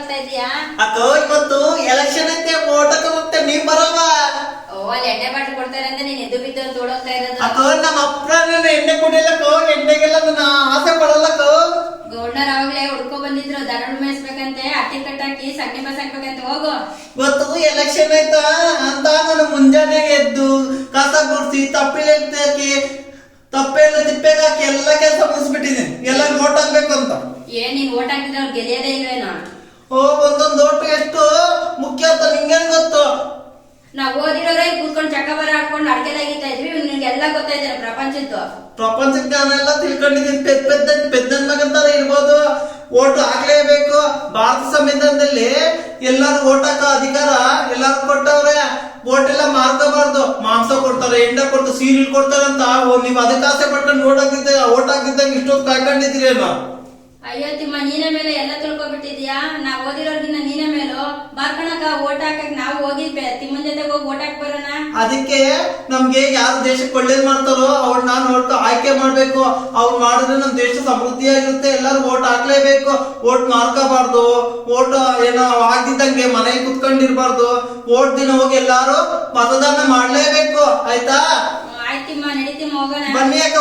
ಓಡಾಗ್ತಾ ಇದೀಯಾ? ಅಕ್ಕ ಇವತ್ತು ಎಲೆಕ್ಷನ್ ಐತೆ ಓಟಕ್ಕೆ ಹೋಗ್ತೆ ನೀವ್ ಬರಲ್ವಾ ಓ ಅಲ್ಲಿ ಎಣ್ಣೆ ಮಾಡಿ ಕೊಡ್ತಾರೆ ಅಂತ ನೀನ್ ಎದ್ದು ಬಿದ್ದು ಅಂತ ಓಡೋಗ್ತಾ ಇರೋದು. ಅಕ್ಕ ನಮ್ಮ ಅಪ್ಪ ನನ್ನ ಎಣ್ಣೆ ಕುಡಿಯಲಕ್ಕ ಎಣ್ಣೆಗೆಲ್ಲ ನನ್ನ ಆಸೆ ಪಡಲ್ಲಕ್ಕ ಗೌಡರ್ ಅವಾಗ್ಲೇ ಹುಡ್ಕೊ ಬಂದಿದ್ರು ದನಗಳು ಮೇಯಿಸ್ಬೇಕಂತೆ ಅಟ್ಟಿ ಕಟ್ಟಾಕಿ ಸಗಣಿ ಬಸ್ ಹಾಕ್ಬೇಕಂತ ಹೋಗು. ಇವತ್ತು ಎಲೆಕ್ಷನ್ ಆಯ್ತಾ? ಅಂತ ನಾನು ಮುಂಜಾನೆ ಎದ್ದು ಕಸ ಗುಡ್ಸಿ ತಪ್ಪಿಲೆ ಹಾಕಿ ತಪ್ಪೆಲ್ಲ ತಿಪ್ಪೆಗಾಕಿ ಎಲ್ಲ ಕೆಲಸ ಮುಗಿಸ್ಬಿಟ್ಟಿದ್ದೀನಿ ಎಲ್ಲ ಓಟ್ ಹಾಕ್ಬೇಕು ಅಂತ. ಏನ್ ನೀನ್ ಓಟ್ ಹಾಕಿದ್ರೆ ಅವ್ರು ಇಲ್ವೇನೋ? ಓ ಒಂದೊಂದು ಓಟು ಎಷ್ಟು ಮುಖ್ಯ ಅಂತ ನಿಂಗೆ ಗೊತ್ತು? ನಾವು ಓದಿರೋರೇ ಕೂತ್ಕೊಂಡು ಚಕ್ಕಬರ ಬರ ಹಾಕೊಂಡು ತೆಗಿತಾ ಇದ್ವಿ ನಿನ್ಗೆಲ್ಲ ಗೊತ್ತಾಯ್ತಾರೆ ಪ್ರಪಂಚದ್ದು. ಪ್ರಪಂಚ ಜ್ಞಾನ ಎಲ್ಲ ತಿಳ್ಕೊಂಡಿದ್ದೀನಿ ಪೆದ್ ಪೆದ್ದ ಪೆದ್ದನ್ ಮಗಂತಾರ ಇರ್ಬೋದು. ಓಟು ಹಾಕ್ಲೇಬೇಕು. ಭಾರತ ಸಂವಿಧಾನದಲ್ಲಿ ಎಲ್ಲಾರು ಓಟ್ ಹಾಕೋ ಅಧಿಕಾರ ಎಲ್ಲಾರು ಕೊಟ್ಟವ್ರೆ. ಓಟ್ ಎಲ್ಲ ಮಾರ್ಕೋಬಾರ್ದು. ಮಾಂಸ ಕೊಡ್ತಾರೆ ಎಂಡ ಕೊಡ್ತಾರೆ ಸೀರಿಯಲ್ ಕೊಡ್ತಾರೆ ಅಂತ. ನೀವ್ ಅದಕ್ಕೆ ಆಸೆ ಪಟ್ಟು ಓಟ್ ಹಾಕಿದ್ದೆ ಓಟ್ ಹಾಕಿದ್ದಂಗೆ ಇಷ್ಟೊತ್ತು ಕಾಯ್ಕೊಂಡಿದ್ದೀರೇನೋ? ಅಯ್ಯೋ ತಿಮ್ಮ ನೀನೇ ಮೇಲೆ ಎಲ್ಲ ತಿಳ್ಕೊಬಿಟ್ಟಿದ್ಯಾ ನಾವ್ ಓದಿರೋರ್ಗಿನ್ನ ನೀನೇ ಮೇಲೋ? ಬಾರ್ಕಣಕ ಓಟ್ ಹಾಕಕ್ ನಾವು ಹೋಗಿ ಬೆ- ತಿಮ್ಮನ್ ಜೊತೆ ಹೋಗಿ ಓಟ್ ಹಾಕ್ ಬರೋಣ? ಅದಕ್ಕೆ ನಮ್ಗೆ ಯಾರು ದೇಶಕ್ಕೆ ಒಳ್ಳೇದ್ ಮಾಡ್ತಾರೋ ಅವ್ರನ್ನ ನೋಡ್ಕೊ ಆಯ್ಕೆ ಮಾಡ್ಬೇಕು. ಅವ್ರು ಮಾಡಿದ್ರೆ ನಮ್ ದೇಶ ಸಮೃದ್ಧಿಯಾಗಿರುತ್ತೆ ಎಲ್ಲರೂ ಓಟ್ ಹಾಕ್ಲೇಬೇಕು. ಓಟ್ ಮಾರ್ಕೋಬಾರ್ದು. ಓಟ್ ಏನೋ ಆಗ್ದಿದ್ದಂಗೆ ಮನೆಗೆ ಕುತ್ಕೊಂಡಿರ್ಬಾರ್ದು. ಓಟ್ ದಿನ ಹೋಗಿ ಎಲ್ಲಾರು ಮತದಾನ ಮಾಡ್ಲೇಬೇಕು. ಆಯ್ತಾ? ಆಯ್ತಿಮ್ಮ ನಡೀತಿಮ್ಮ ಹೋಗೋಣ. ಬನ್ನಿ ಅಕ್ಕ